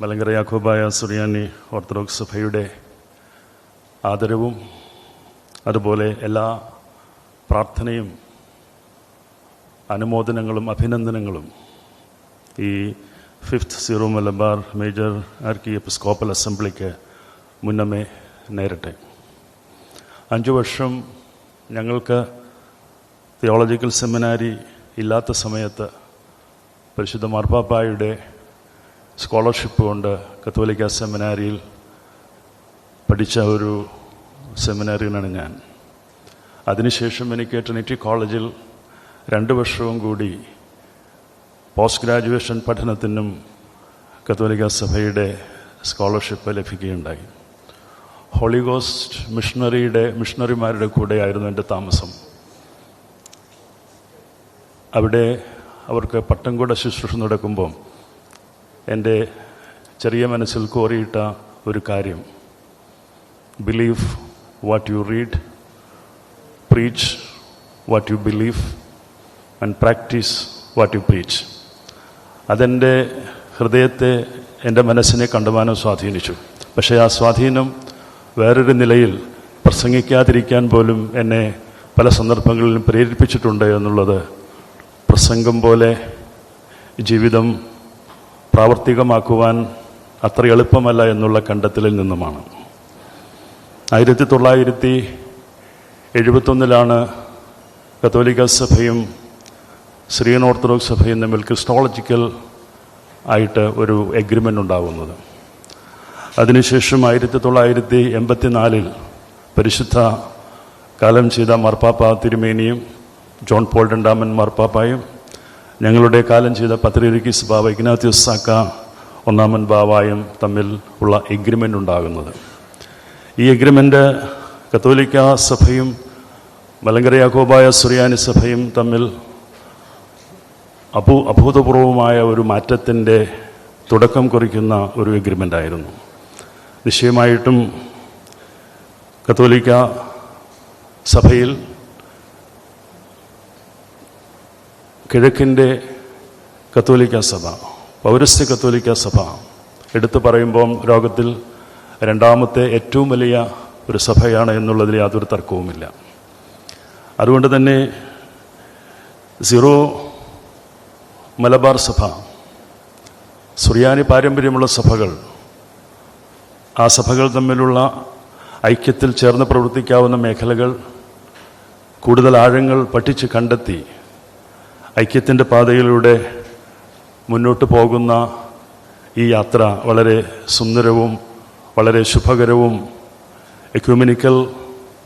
മലങ്കര യാക്കോബായ സുറിയാനി orthodox സഭയുടെ ആദരവും അതുപോലെ എല്ലാ പ്രാർത്ഥനയും അനുമോദനങ്ങളും അഭിനന്ദനങ്ങളും ഈ fifth Syro Malabar major archiepiscopal അസംബ്ലിക്ക് മുന്നമേ നേരട്ടെ. അഞ്ചു വർഷം ഞങ്ങൾക്ക് തിയോളജിക്കൽ സെമിനാരി ഇല്ലാത്ത സമയത്ത് പരിശുദ്ധ മാർപ്പാപ്പായുടെ സ്കോളർഷിപ്പ് കൊണ്ട് കത്തോലിക്ക സെമിനാരിയിൽ പഠിച്ച ഒരു സെമിനാറിയനാണ് ഞാൻ. അതിനുശേഷം എനിക്ക് ട്രിനിറ്റി കോളേജിൽ രണ്ട് വർഷവും കൂടി പോസ്റ്റ് ഗ്രാജുവേഷൻ പഠനത്തിനും കത്തോലിക്ക സഭയുടെ സ്കോളർഷിപ്പ് ലഭിക്കുകയുണ്ടായി. ഹോളിഗോസ്റ്റ് മിഷണറിയുടെ മിഷണറിമാരുടെ കൂടെയായിരുന്നു എന്റെ താമസം. അവിടെ അവർക്ക് പട്ടംകൂട ശുശ്രൂഷ നടക്കുമ്പോൾ എന്റെ ചെറിയ മനസ്സിൽ കോറിയിട്ട ഒരു കാര്യം. Believe what you read preach what you believe and practise what you preach അതെന്റെ ഹൃദയത്തെ എന്റെ മനസ്സിനെ കണ്ടുമാനം സ്വാധീനിച്ചു. പക്ഷേ ആ സ്വാധീനം വേറൊരു നിലയിൽ പ്രസംഗിക്കാതിരിക്കാൻ പോലും എന്നെ പല സന്ദർഭങ്ങളിലും പ്രേരിപ്പിച്ചിട്ടുണ്ട് എന്നുള്ളത് പ്രസംഗം പോലെ ജീവിതം പ്രാവർത്തികമാക്കുവാൻ അത്ര എളുപ്പമല്ല എന്നുള്ള കണ്ടെത്തലിൽ നിന്നുമാണ്. ആയിരത്തി തൊള്ളായിരത്തി എഴുപത്തൊന്നിലാണ് കത്തോലിക്ക സഭയും സിറിയൻ ഓർത്തഡോക്സ് സഭയും തമ്മിൽ ക്രിസ്റ്റോളജിക്കൽ ആയിട്ട് ഒരു എഗ്രിമെന്റ് ഉണ്ടാകുന്നത് അതിനുശേഷം ആയിരത്തി തൊള്ളായിരത്തി എൺപത്തിനാലിൽ പരിശുദ്ധ കാലം ചെയ്ത മാർപ്പാപ്പ തിരുമേനിയും ജോൺ പോൾ രണ്ടാമൻ മാർപ്പാപ്പായും ഞങ്ങളുടെ കാലം ചെയ്ത പത്രിരിക്കിസ് ബാബ ഇഗ്നാത്യോസ് സാക്ക ഒന്നാമൻ ബാബായും തമ്മിൽ ഉള്ള എഗ്രിമെന്റ് ഉണ്ടാകുന്നത്. ഈ എഗ്രിമെന്റ് കത്തോലിക്ക സഭയും മലങ്കര യാക്കോബായ സുറിയാനി സഭയും തമ്മിൽ അഭൂ അഭൂതപൂർവമായ ഒരു മാറ്റത്തിന്റെ തുടക്കം കുറിക്കുന്ന ഒരു എഗ്രിമെന്റ് ആയിരുന്നു. നിശ്ചയമായിട്ടും കത്തോലിക്ക സഭയിൽ കിഴക്കിന്റെ കത്തോലിക്ക സഭ പൗരസ്ത്യ കത്തോലിക്ക സഭ. എടുത്തു പറയുമ്പോൾ ലോകത്തിൽ രണ്ടാമത്തെ ഏറ്റവും വലിയ ഒരു സഭയാണ് എന്നുള്ളതിൽ യാതൊരു തർക്കവുമില്ല. അതുകൊണ്ട് തന്നെ സീറോ മലബാർ സഭ സുറിയാനി പാരമ്പര്യമുള്ള സഭകൾ ആ സഭകൾ തമ്മിലുള്ള ഐക്യത്തിൽ ചേർന്ന് പ്രവർത്തിക്കാവുന്ന മേഖലകൾ കൂടുതൽ ആഴങ്ങൾ പഠിച്ച് കണ്ടെത്തി ഐക്യത്തിന്റെ പാതയിലൂടെ മുന്നോട്ട് പോകുന്ന ഈ യാത്ര വളരെ സുന്ദരവും വളരെ ശുഭകരവും എക്യൂമിനിക്കൽ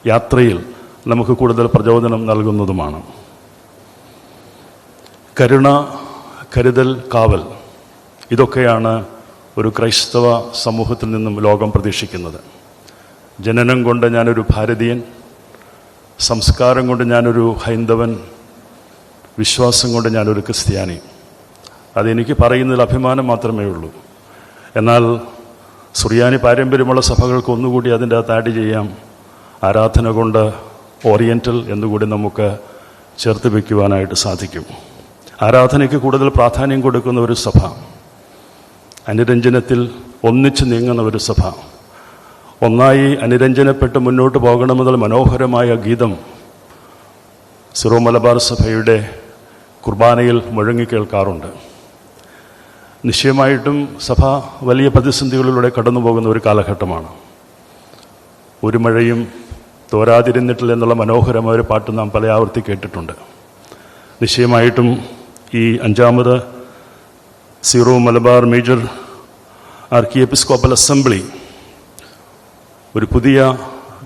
യാത്രയിൽ നമുക്ക് കൂടുതൽ പ്രചോദനം നൽകുന്നതുമാണ്. കരുണ കരുതൽ കാവൽ ഇതൊക്കെയാണ് ഒരു ക്രൈസ്തവ സമൂഹത്തിൽ നിന്നും ലോകം പ്രതീക്ഷിക്കുന്നത്. ജനനം കൊണ്ട് ഞാനൊരു ഭാരതീയൻ സംസ്കാരം കൊണ്ട് ഞാനൊരു ഹൈന്ദവൻ വിശ്വാസം കൊണ്ട് ഞാനൊരു ക്രിസ്ത്യാനി. അതെനിക്ക് പറയുന്നതിൽ അഭിമാനം മാത്രമേ ഉള്ളൂ. എന്നാൽ സുറിയാനി പാരമ്പര്യമുള്ള സഭകൾക്ക് ഒന്നുകൂടി അതിന്റെ അകത്ത് ആഡ് ചെയ്യാം. ആരാധന കൊണ്ട് ഓറിയന്റൽ എന്നുകൂടി നമുക്ക് ചേർത്ത് വയ്ക്കുവാനായിട്ട് സാധിക്കും. ആരാധനയ്ക്ക് കൂടുതൽ പ്രാധാന്യം കൊടുക്കുന്ന ഒരു സഭ അനുരഞ്ജനത്തിൽ ഒന്നിച്ചു നീങ്ങുന്ന ഒരു സഭ ഒന്നായി അനുരഞ്ജനപ്പെട്ട് മുന്നോട്ട് പോകണമെന്നുള്ള മനോഹരമായ ഗീതം സിറോ മലബാർ സഭയുടെ കുർബാനയിൽ മുഴങ്ങി കേൾക്കാറുണ്ട്. നിശ്ചയമായിട്ടും സഭ വലിയ പ്രതിസന്ധികളിലൂടെ കടന്നു പോകുന്ന ഒരു കാലഘട്ടമാണ്. ഒരു മഴയും തോരാതിരുന്നിട്ടില്ല എന്നുള്ള മനോഹരമായ ഒരു പാട്ട് നാം പല ആവർത്തി കേട്ടിട്ടുണ്ട്. നിശ്ചയമായിട്ടും ഈ അഞ്ചാമത് Syro Malabar major archiepiscopal assembly ഒരു പുതിയ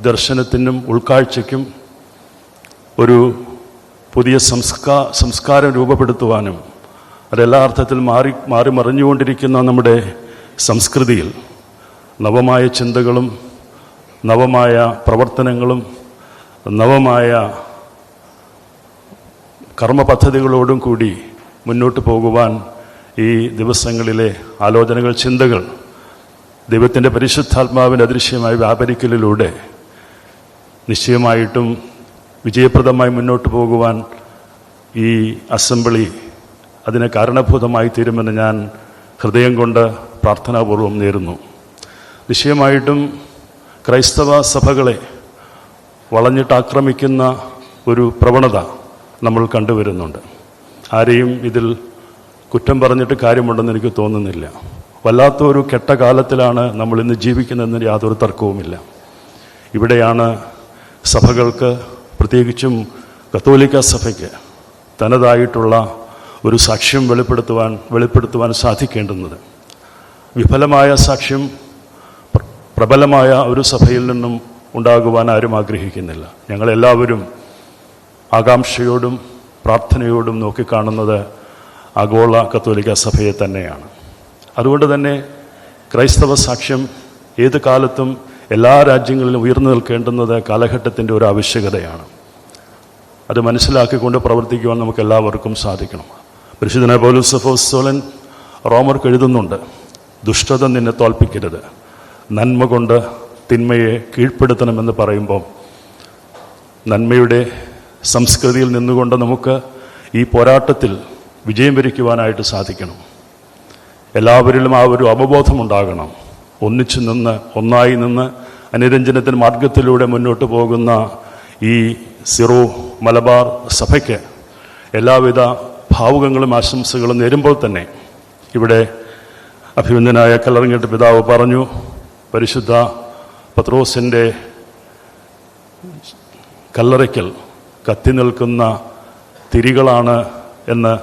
ദർശനത്തിനും ഉൾക്കാഴ്ചയ്ക്കും ഒരു പുതിയ സംസ്കാ സംസ്കാരം രൂപപ്പെടുത്തുവാനും അതെല്ലാ അർത്ഥത്തിൽ മാറി മാറി മറിഞ്ഞുകൊണ്ടിരിക്കുന്ന നമ്മുടെ സംസ്കൃതിയിൽ നവമായ ചിന്തകളും നവമായ പ്രവർത്തനങ്ങളും നവമായ കർമ്മ പദ്ധതികളോടും കൂടി മുന്നോട്ട് പോകുവാൻ ഈ ദിവസങ്ങളിലെ ആലോചനകൾ ചിന്തകൾ ദൈവത്തിന്റെ പരിശുദ്ധാത്മാവിന്റെ അദൃശ്യമായ വ്യാപരിക്കലിലൂടെ നിശ്ചയമായിട്ടും വിജയപ്രദമായി മുന്നോട്ട് പോകുവാൻ ഈ അസംബ്ലി അതിന് കാരണഭൂതമായി തീരുമെന്ന് ഞാൻ ഹൃദയം കൊണ്ട് പ്രാർത്ഥനാപൂർവം നേരുന്നു. നിശ്ചയമായിട്ടും ക്രൈസ്തവ സഭകളെ വളഞ്ഞിട്ട് ആക്രമിക്കുന്ന ഒരു പ്രവണത നമ്മൾ കണ്ടുവരുന്നുണ്ട്. ആരെയും ഇതിൽ കുറ്റം പറഞ്ഞിട്ട് കാര്യമുണ്ടെന്ന് എനിക്ക് തോന്നുന്നില്ല. വല്ലാത്ത ഒരു കെട്ട കാലത്തിലാണ് നമ്മൾ ഇന്ന് ജീവിക്കുന്നതെന്ന് യാതൊരു തർക്കവുമില്ല. ഇവിടെയാണ് സഭകൾക്ക് പ്രത്യേകിച്ചും കത്തോലിക്ക സഭയ്ക്ക് തനതായിട്ടുള്ള ഒരു സാക്ഷ്യം വെളിപ്പെടുത്തുവാൻ വെളിപ്പെടുത്തുവാൻ സാധിക്കേണ്ടുന്നത്. വിഫലമായ സാക്ഷ്യം പ്രബലമായ ഒരു സഭയിൽ നിന്നും ഉണ്ടാകുവാൻ ആരും ആഗ്രഹിക്കുന്നില്ല. ഞങ്ങളെല്ലാവരും ആകാംക്ഷയോടും പ്രാർത്ഥനയോടും നോക്കിക്കാണുന്നത് ആഗോള കത്തോലിക്ക സഭയെ തന്നെയാണ്. അതുകൊണ്ട് തന്നെ ക്രൈസ്തവ സാക്ഷ്യം ഏത് കാലത്തും എല്ലാ രാജ്യങ്ങളിലും ഉയർന്നു നിൽക്കേണ്ടുന്നത് കാലഘട്ടത്തിന്റെ ഒരു ആവശ്യകതയാണ്. അത് മനസ്സിലാക്കിക്കൊണ്ട് പ്രവർത്തിക്കുവാൻ നമുക്ക് എല്ലാവർക്കും സാധിക്കണം പരിശുദ്ധന പൗലുസഫോസ്തോലൻ റോമർക്ക് എഴുതുന്നുണ്ട് ദുഷ്ടത നിന്നെ തോൽപ്പിക്കരുത്. നന്മ കൊണ്ട് തിന്മയെ കീഴ്പ്പെടുത്തണമെന്ന് പറയുമ്പോൾ നന്മയുടെ സംസ്കൃതിയിൽ നിന്നുകൊണ്ട് നമുക്ക് ഈ പോരാട്ടത്തിൽ വിജയം വരിക്കുവാനായിട്ട് സാധിക്കണം. എല്ലാവരിലും ആ ഒരു അവബോധമുണ്ടാകണം. ഒന്നിച്ചു നിന്ന് ഒന്നായി നിന്ന് അനുരഞ്ജനത്തിന് മാർഗത്തിലൂടെ മുന്നോട്ട് പോകുന്ന ഈ സിറോ മലബാർ സഭയ്ക്ക് എല്ലാവിധ ഭാവുകങ്ങളും ആശംസകളും നേരുമ്പോൾ തന്നെ ഇവിടെ അഭിനന്ദനായ കല്ലറങ്ങട്ട് പിതാവ് പറഞ്ഞു പരിശുദ്ധ പത്രോസിന്റെ കല്ലറയ്ക്കൽ കത്തി നിൽക്കുന്ന തിരികളാണ് എന്ന്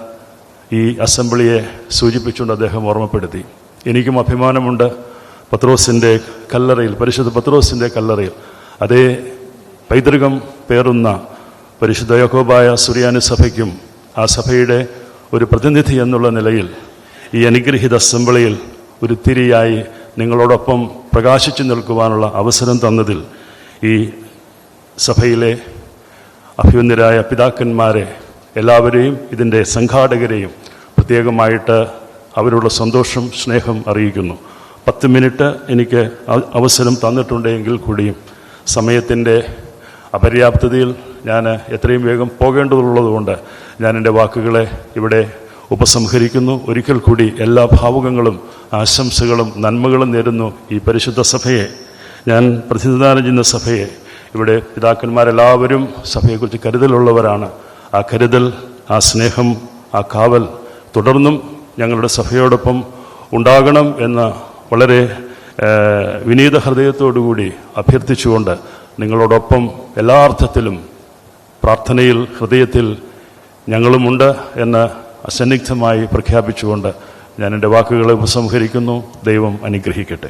ഈ അസംബ്ലിയെ സൂചിപ്പിച്ചുകൊണ്ട് അദ്ദേഹം ഓർമ്മപ്പെടുത്തി. എനിക്കും അഭിമാനമുണ്ട്. പത്രോസിന്റെ കല്ലറയിൽ പരിശുദ്ധ പത്രോസിന്റെ കല്ലറയിൽ. അതേ പൈതൃകം പേറുന്ന പരിശുദ്ധ യഹോബായ സുറിയാനി സഭയ്ക്കും ആ സഭയുടെ ഒരു പ്രതിനിധി എന്നുള്ള നിലയിൽ ഈ അനുഗ്രഹിത അസംബ്ലിയിൽ ഒരു തിരിയായി നിങ്ങളോടൊപ്പം പ്രകാശിച്ചു നിൽക്കുവാനുള്ള അവസരം തന്നതിൽ ഈ സഭയിലെ അഭിമന്യരായ പിതാക്കന്മാരെ എല്ലാവരെയും ഇതിന്റെ സംഘാടകരെയും പ്രത്യേകമായിട്ട് അവരുള്ള സന്തോഷം സ്നേഹം അറിയിക്കുന്നു. പത്ത് മിനിറ്റ് എനിക്ക് അവസരം തന്നിട്ടുണ്ടെങ്കിൽ കൂടിയും സമയത്തിന്റെ അപര്യാപ്തതയിൽ ഞാൻ എത്രയും വേഗം പോകേണ്ടതുള്ളതുകൊണ്ട് ഞാൻ എന്റെ വാക്കുകളെ ഇവിടെ ഉപസംഹരിക്കുന്നു. ഒരിക്കൽ കൂടി എല്ലാ ഭാവുകങ്ങളും ആശംസകളും നന്മകളും നേരുന്നു ഈ പരിശുദ്ധ സഭയെ. ഞാൻ പ്രതിനിധാനം ചെയ്യുന്ന സഭയെ. ഇവിടെ പിതാക്കന്മാരെല്ലാവരും സഭയെക്കുറിച്ച് കരുതലുള്ളവരാണ്. ആ കരുതൽ ആ സ്നേഹം ആ കാവൽ തുടർന്നും ഞങ്ങളുടെ സഭയോടൊപ്പം ഉണ്ടാകണം എന്ന് വളരെ വിനീത ഹൃദയത്തോടുകൂടി അഭ്യർത്ഥിച്ചുകൊണ്ട് നിങ്ങളോടൊപ്പം എല്ലാ അർത്ഥത്തിലും പ്രാർത്ഥനയിൽ ഹൃദയത്തിൽ ഞങ്ങളുമുണ്ട് എന്ന് അസന്നിഗ്ധമായി പ്രഖ്യാപിച്ചുകൊണ്ട് ഞാൻ എന്റെ വാക്കുകളെ ഉപസംഹരിക്കുന്നു. ദൈവം അനുഗ്രഹിക്കട്ടെ.